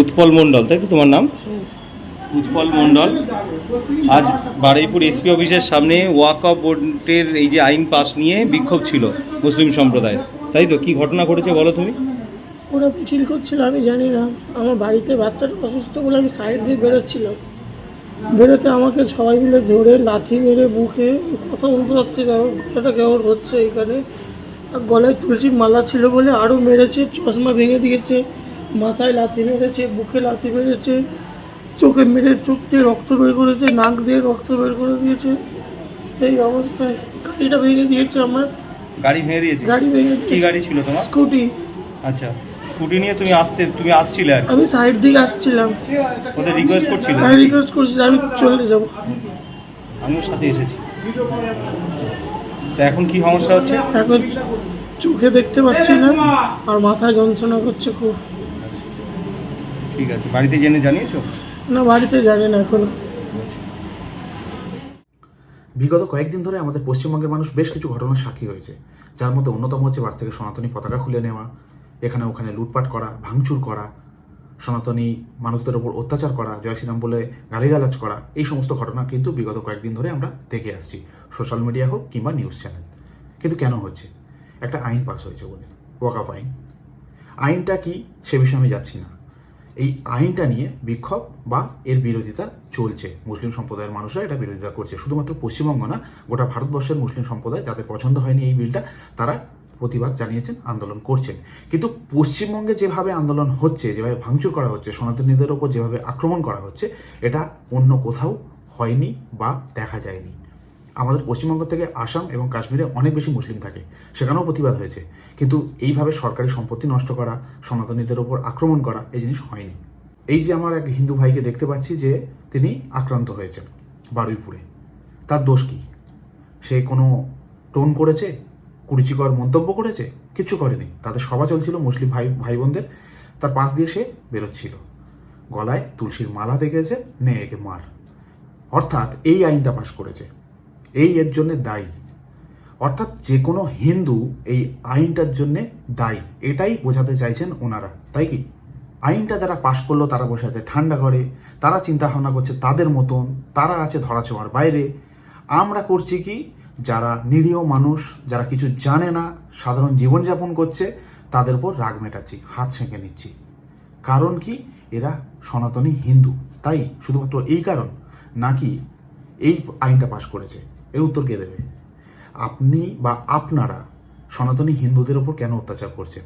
উৎপল মণ্ডল তাই তো তোমার নাম? উৎপল মণ্ডল। আজ বারুইপুর এসপি অফিসের সামনে ওয়াক অফ বোর্ডের এই যে আইন পাস নিয়ে বিক্ষোভ ছিল মুসলিম সম্প্রদায় তাই তো? কি ঘটনা ঘটেছে বলো তুমি? ওরা মিছিল করছিল, আমি জানি না। আমার বাড়িতে বাচ্চাটা অসুস্থ বলে আমি সাইড দিয়ে বেরোচ্ছিলাম। বেরোতে আমাকে সবাই মিলে ধরে লাথি মেরে বুকে কথা বলতে পারছি না, গলাটা কেমন হচ্ছে এখানে। আর গলায় তুলসীর মালা ছিল বলে আরও মেরেছে, চশমা ভেঙে দিয়েছে। মাথায় লাথি মেরেছে বুকে লাথি মেরেছে চোখে মেরে চোখ দিয়ে রক্ত বের করেছে নাক দিয়ে রক্ত বের করে দিয়েছে। এই অবস্থায় গাড়িটা ভেঙে দিয়েছে আমার। গাড়ি ভেঙে দিয়েছে? গাড়ি ভেঙে কি গাড়ি ছিল তোমার? স্কুটি। আচ্ছা স্কুটি নিয়ে তুমি আসতে তুমি আসছিলে আর আমি সাইড দিকে আসছিলাম। ওদের রিকোয়েস্ট করছিলে? আমি রিকোয়েস্ট করছি আমি চলে যাব। আমিও সাথে এসেছি। তো এখন কি সমস্যা হচ্ছে? এখন চোখে দেখতে পাচ্ছি না আর মাথা যন্ত্রণা করছে খুব। ঠিক আছে বাড়িতে জেনে জানিয়েছো? না বাড়িতে জানি না এখনও। বিগত কয়েকদিন ধরে আমাদের পশ্চিমবঙ্গের মানুষ বেশ কিছু ঘটনার সাক্ষী হয়েছে। যার মধ্যে অন্যতম হচ্ছে বাস থেকে সনাতনী পতাকা খুলে নেওয়া এখানে ওখানে লুটপাট করা ভাঙচুর করা সনাতনী মানুষদের ওপর অত্যাচার করা জয় শ্রীরাম বলে গালিগালাজ করা এই সমস্ত ঘটনা কিন্তু বিগত কয়েকদিন ধরে আমরা দেখে আসছি সোশ্যাল মিডিয়া হোক কিংবা নিউজ চ্যানেল। কিন্তু কেন হচ্ছে? একটা আইন পাস হয়েছে বলে ওয়াকাফ আইন। আইনটা কি সে বিষয়ে আমি যাচ্ছি না। এই আইনটা নিয়ে বিক্ষোভ বা এর বিরোধিতা চলছে। মুসলিম সম্প্রদায়ের মানুষরা এটা বিরোধিতা করছে। শুধুমাত্র পশ্চিমবঙ্গ না, গোটা ভারতবর্ষের মুসলিম সম্প্রদায় যাদের পছন্দ হয়নি এই বিলটা, তারা প্রতিবাদ জানিয়েছেন, আন্দোলন করছেন। কিন্তু পশ্চিমবঙ্গে যেভাবে আন্দোলন হচ্ছে, যেভাবে ভাঙচুর করা হচ্ছে, সনাতনীদের ওপর যেভাবে আক্রমণ করা হচ্ছে, এটা অন্য কোথাও হয়নি বা দেখা যায়নি। আমাদের পশ্চিমবঙ্গ থেকে আসাম এবং কাশ্মীরে অনেক বেশি মুসলিম থাকে। সেখানেও প্রতিবাদ হয়েছে। কিন্তু এইভাবে সরকারি সম্পত্তি নষ্ট করা, সনাতনীদের ওপর আক্রমণ করা, এই জিনিস হয়নি। এই যে আমার এক হিন্দু ভাইকে দেখতে পাচ্ছি যে তিনি আক্রান্ত হয়েছেন বারুইপুরে। তার দোষ কি? সে কোনো টোন করেছে? কুরুচিকর মন্তব্য করেছে? কিছু করেনি। তাদের সভা চলছিল মুসলিম ভাই ভাই বোনদের তার পাশ দিয়ে সে বেরোচ্ছিল। গলায় তুলসীর মালা দেখেছে নে একে মার। অর্থাৎ এই আইনটা পাশ করেছে। এই এর জন্য দায়ী। অর্থাৎ যে কোনো হিন্দু এই আইনটার জন্য দায়ী। এটাই বোঝাতে চাইছেন ওনারা, তাই কি? আইনটা যারা পাশ করল, তারা বসে আছে ঠান্ডা করে তারা চিন্তা ভাবনা করছে তাদের মতন, তারা আছে ধরাছোঁয়ার বাইরে। আমরা করছি কি? যারা নিরীহ মানুষ, যারা কিছু জানে না, সাধারণ জীবনযাপন করছে, তাদের উপর রাগ মেটাচ্ছি, হাত সেঁকে নিচ্ছি। কারণ কি? এরা সনাতনী হিন্দু, তাই? শুধুমাত্র এই কারণ? নাকি এই আইনটা পাশ করেছে? এর উত্তর কে দেবে? আপনি বা আপনারা সনাতনী হিন্দুদের ওপর কেন অত্যাচার করছেন?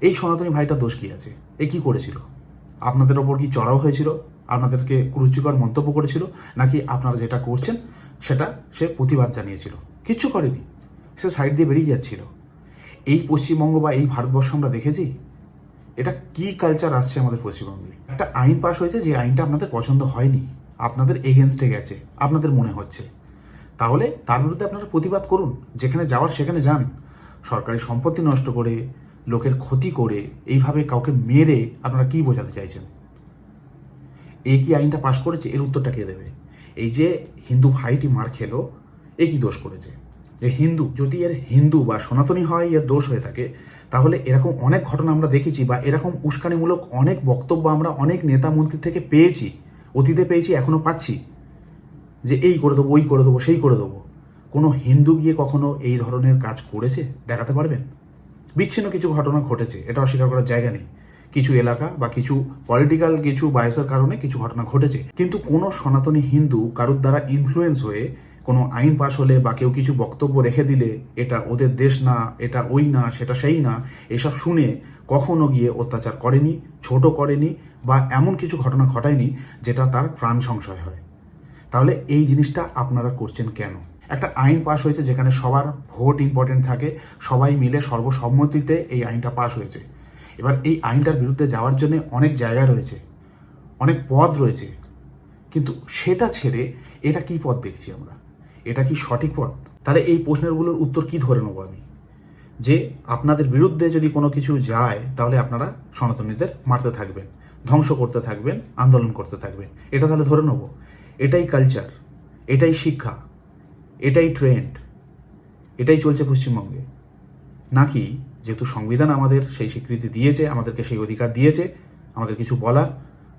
এই সনাতনী ভাইটা দোষ কি আছে? এ কি করেছিল? আপনাদের ওপর কি চড়াও হয়েছিল? আপনাদেরকে কুরুচিকর মন্তব্য করেছিল? নাকি আপনারা যেটা করছেন, সেটা সে প্রতিবাদ জানিয়েছিল? কিচ্ছু করেনি। সে সাইড দিয়ে বেরিয়ে যাচ্ছিল। এই পশ্চিমবঙ্গ বা এই ভারতবর্ষ আমরা দেখেছি? এটা কি কালচার আসছে আমাদের পশ্চিমবঙ্গে? একটা আইন পাশ হয়েছে, যে আইনটা আপনাদের পছন্দ হয়নি। আপনাদের এগেনস্টে গেছে। আপনাদের মনে হচ্ছে। তাহলে তার বিরুদ্ধে আপনারা প্রতিবাদ করুন, যেখানে যাওয়ার সেখানে যান। সরকারি সম্পত্তি নষ্ট করে, লোকের ক্ষতি করে, এইভাবে কাউকে মেরে আপনারা কি বোঝাতে চাইছেন? এই কি আইনটা পাশ করেছে? এর উত্তরটা কে দেবে? এই যে হিন্দু ভাইটি মার খেলো, এ কি দোষ করেছে? যে হিন্দু, যদি এর হিন্দু বা সনাতনী হয়, এর দোষ হয়ে থাকে, তাহলে এরকম অনেক ঘটনা আমরা দেখেছি বা এরকম উস্কানিমূলক অনেক বক্তব্য আমরা অনেক নেতা মন্ত্রী থেকে পেয়েছি, অতীতে পেয়েছি, এখনও পাচ্ছি। যে এই করে দেবো, ওই করে দেবো, সেই করে দেবো। কোনো হিন্দু গিয়ে কখনো এই ধরনের কাজ করেছে? দেখাতে পারবেন? বিচ্ছিন্ন কিছু ঘটনা ঘটেছে, এটা অস্বীকার করার জায়গা নেই। কিছু এলাকা বা কিছু পলিটিক্যাল কিছু বায়সের কারণে কিছু ঘটনা ঘটেছে। কিন্তু কোনো সনাতনী হিন্দু কারোর দ্বারা ইনফ্লুয়েন্স হয়ে কোনো আইন পাশ হলে বা কেউ কিছু বক্তব্য রেখে দিলে, এটা ওদের দেশ না, এটা ওই না, সেটা সেই না, এসব শুনে কখনো গিয়ে অত্যাচার করেনি, ছোট করেনি বা এমন কিছু ঘটনা ঘটায়নি যেটা তার প্রাণ সংশয় হয়। তাহলে এই জিনিসটা আপনারা করছেন কেন? একটা আইন পাশ হয়েছে যেখানে সবার ভোট ইম্পর্টেন্ট থাকে, সবাই মিলে সর্বসম্মতিতে এই আইনটা পাশ হয়েছে। এবার এই আইনটার বিরুদ্ধে যাওয়ার জন্য অনেক জায়গা রয়েছে, অনেক পথ রয়েছে। কিন্তু সেটা ছেড়ে এটা কি পথ দেখছি আমরা? এটা কি সঠিক পথ? তাহলে এই প্রশ্নেরগুলোর উত্তর কি ধরে নেব আমি? যে আপনাদের বিরুদ্ধে যদি কোনো কিছু যায়, তাহলে আপনারা সনাতনীদের মারতে থাকবেন, ধ্বংস করতে থাকবেন, আন্দোলন করতে থাকবেন। এটা তাহলে ধরে নেব। এটাই কালচার এটাই শিক্ষা, এটাই ট্রেন্ড এটাই চলছে পশ্চিমবঙ্গে। নাকি যেহেতু সংবিধান আমাদের সেই স্বীকৃতি দিয়েছে, আমাদেরকে সেই অধিকার দিয়েছে, আমাদের কিছু বলার,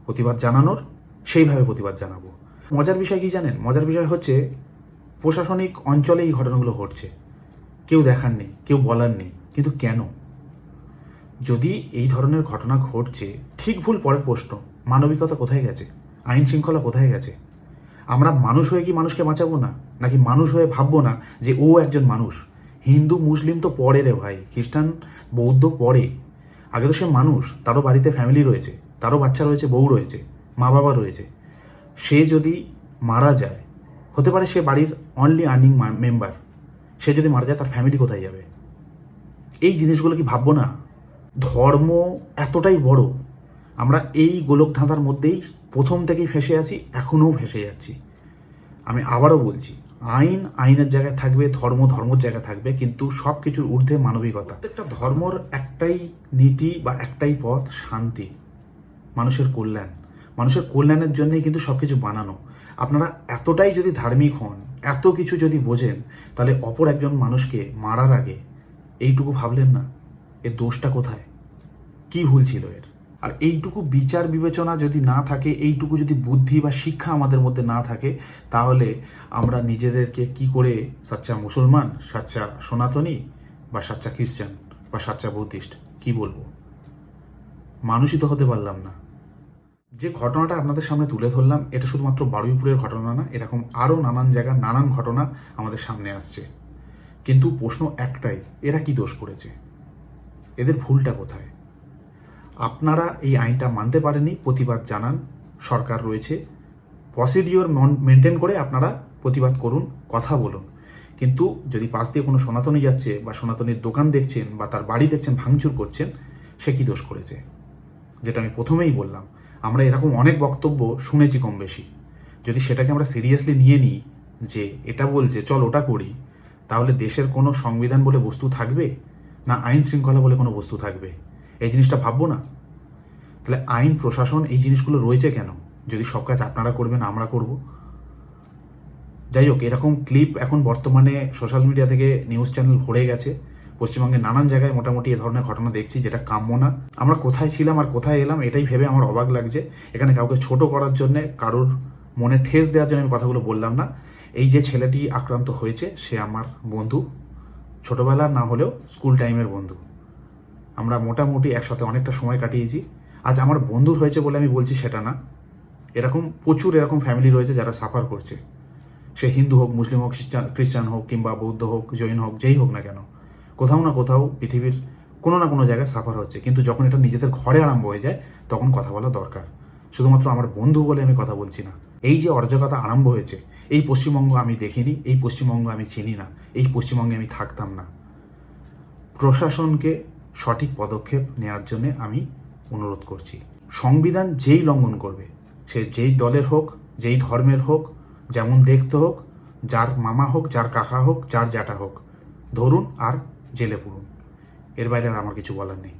প্রতিবাদ জানানোর, সেইভাবে প্রতিবাদ জানাব। মজার বিষয় কি জানেন? মজার বিষয় হচ্ছে, প্রশাসনিক অঞ্চলে এই ঘটনাগুলো ঘটছে। কেউ দেখার নেই, কেউ বলার নেই, কিন্তু কেন? যদি এই ধরনের ঘটনা ঘটছে, ঠিক ভুল পরের প্রশ্ন, মানবিকতা কোথায় গেছে? আইন শৃঙ্খলা কোথায় গেছে? আমরা মানুষ হয়ে কি মানুষকে বাঁচাবো না? নাকি মানুষ হয়ে ভাববো না যে ও একজন মানুষ? হিন্দু, মুসলিম তো পরে রে ভাই, খ্রিস্টান, বৌদ্ধ পরে। আগে তো সে মানুষ, তারও বাড়িতে ফ্যামিলি রয়েছে, তারও বাচ্চা রয়েছে, বউ রয়েছে মা বাবা রয়েছে। সে যদি মারা যায়, হতে পারে সে বাড়ির অনলি আর্নিং মেম্বার সে যদি মারা যায়, তার ফ্যামিলি কোথায় যাবে? এই জিনিসগুলো কি ভাববো না? ধর্ম এতটাই বড়। আমরা এই গোলক ধাঁধার মধ্যেই প্রথম থেকেই ফেসে আছি, এখনও ফেসে যাচ্ছি। আমি আবারও বলছি, আইন, আইনের জায়গায় থাকবে, ধর্ম, ধর্মের জায়গায় থাকবে, কিন্তু সব কিছুর ঊর্ধ্বে মানবিকতা। প্রত্যেকটা ধর্মর একটাই নীতি বা একটাই পথ শান্তি, মানুষের কল্যাণ। মানুষের কল্যাণের জন্যই কিন্তু সব কিছু বানানো। আপনারা এতটাই যদি ধার্মিক হন, এত কিছু যদি বোঝেন, তাহলে অপর একজন মানুষকে মারার আগে এইটুকু ভাবলেন না, এর দোষটা কোথায়? কি ভুল ছিল এর? আর এইটুকু বিচার বিবেচনা যদি না থাকে, এইটুকু যদি বুদ্ধি বা শিক্ষা আমাদের মধ্যে না থাকে, তাহলে আমরা নিজেদেরকে কি করে সাচ্চা মুসলমান, সাচ্চা সনাতনী বা সাচ্চা খ্রিস্টান বা সাচ্চা বুদ্ধিস্ট, কি বলব? মানুষই তো হতে পারলাম না। যে ঘটনাটা আপনাদের সামনে তুলে ধরলাম, এটা শুধুমাত্র বারুইপুরের ঘটনা না, এরকম আরও নানান জায়গার নানান ঘটনা আমাদের সামনে আসছে। কিন্তু প্রশ্ন একটাই, এরা কি দোষ করেছে? এদের ভুলটা কোথায়? আপনারা এই আইনটা মানতে পারেনি প্রতিবাদ জানান, সরকার রয়েছে। প্রসিডিওর মেনটেন করে আপনারা প্রতিবাদ করুন, কথা বলুন। কিন্তু যদি পাশ দিয়ে কোনো সনাতনী যাচ্ছে বা সনাতনীর দোকান দেখছেন বা তার বাড়ি দেখছেন, ভাঙচুর করছেন, সে কি দোষ করেছে? যেটা আমি প্রথমেই বললাম। আমরা এরকম অনেক বক্তব্য শুনেছি কম বেশি। যদি সেটাকে আমরা সিরিয়াসলি নিয়ে নিই যে এটা বলছে, চল ওটা করি, তাহলে দেশের কোনো সংবিধান বলে বস্তু থাকবে? না আইন শৃঙ্খলা বলে কোনো বস্তু থাকবে? এই জিনিসটা ভাববো না। তাহলে আইন, প্রশাসন এই জিনিসগুলো রয়েছে কেন? যদি সব কাজ আপনারা করবেন, আমরা করব। যাই হোক, এরকম ক্লিপ এখন বর্তমানে সোশ্যাল মিডিয়া থেকে নিউজ চ্যানেল ভরে গেছে। পশ্চিমবঙ্গের নানান জায়গায় মোটামুটি এ ধরনের ঘটনা দেখছি, যেটা কাম্য না। আমরা কোথায় ছিলাম আর কোথায় এলাম, এটাই ভেবে আমার অবাক লাগছে। এখানে কাউকে ছোট করার জন্য, কারোর মনে ঠেস দেওয়ার জন্য আমি কথাগুলো বললাম না। এই যে ছেলেটি আক্রান্ত হয়েছে, সে আমার বন্ধু। ছোটবেলার না হলেও স্কুল টাইমের বন্ধু। আমরা মোটামুটি একসাথে অনেকটা সময় কাটিয়েছি। আজ আমার বন্ধুর হয়েছে বলে আমি বলছি সেটা না। এরকম প্রচুর এরকম ফ্যামিলি রয়েছে যারা সাফার করছে। সে হিন্দু হোক, মুসলিম হোক, খ্রিস্টান হোক কিংবা বৌদ্ধ হোক, জৈন হোক, যেই হোক না কেন, কোথাও না কোথাও পৃথিবীর কোনো না কোনো জায়গায় সাফার হচ্ছে। কিন্তু যখন এটা নিজেদের ঘরে আরম্ভ হয়ে যায়, তখন কথা বলা দরকার। শুধুমাত্র আমার বন্ধু বলে আমি কথা বলছি না। এই যে অরাজকতা আরম্ভ হয়েছে, এই পশ্চিমবঙ্গ আমি দেখিনি, এই পশ্চিমবঙ্গ আমি চিনি না, এই পশ্চিমবঙ্গে আমি থাকতাম না। প্রশাসনকে সঠিক পদক্ষেপ নেওয়ার জন্য আমি অনুরোধ করছি। সংবিধান যেই লঙ্ঘন করবে, সে যেই দলের হোক, যেই ধর্মের হোক, যেমন দেখতে হোক, যার মামা হোক, যার কাকা হোক, যার জ্যাঠা হোক, ধরুন আর জেলে পড়ুন। এর বাইরে আর আমার কিছু বলার নেই।